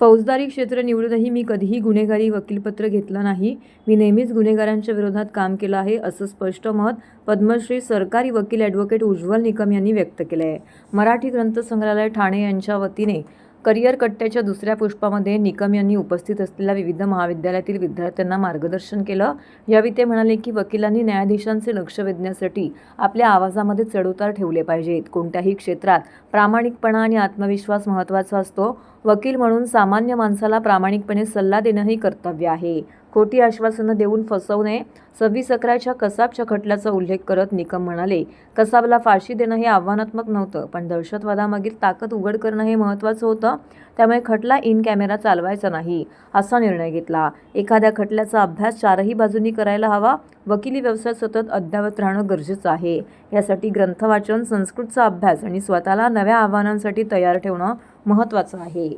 फौजदारी क्षेत्र निवडूनही मी कधीही गुन्हेगारी वकीलपत्र घेतलं नाही. मी नेहमीच गुन्हेगारांच्या विरोधात काम केलं आहे असं स्पष्ट मत पद्मश्री सरकारी वकील ॲडव्होकेट उज्ज्वल निकम यांनी व्यक्त केलं आहे मराठी ग्रंथसंग्रहालय ठाणे यांच्या वतीने करिअर कट्ट्याच्या दुसऱ्या पुष्पामध्ये निकम यांनी उपस्थित असलेल्या विविध महाविद्यालयातील विद्यार्थ्यांना मार्गदर्शन केलं. यावेळी ते म्हणाले की वकिलांनी न्यायाधीशांचे लक्ष वेधण्यासाठी आपल्या आवाजामध्ये चढउतार ठेवले पाहिजेत. कोणत्याही क्षेत्रात प्रामाणिकपणा आणि आत्मविश्वास महत्त्वाचा असतो. वकील म्हणून सामान्य माणसाला प्रामाणिकपणे सल्ला देणंही कर्तव्य आहे. खोटी आश्वासनं देऊन फसवू नये सव्वीस अकराच्या कसाबच्या खटल्याचा उल्लेख करत निकम म्हणाले कसाबला फाशी देणं हे आव्हानात्मक नव्हतं पण दहशतवादामागील ताकद उघड करणं हे महत्त्वाचं होतं त्यामुळे खटला इन कॅमेरा चालवायचा नाही असा निर्णय घेतला. एखाद्या खटल्याचा अभ्यास चारही बाजूंनी करायला हवा वकिली व्यवसाय सतत अद्ययावत राहणं गरजेचं आहे. यासाठी ग्रंथवाचन संस्कृतचा अभ्यास आणि स्वतःला नव्या आव्हानांसाठी तयार ठेवणं महत्त्वाचं आहे.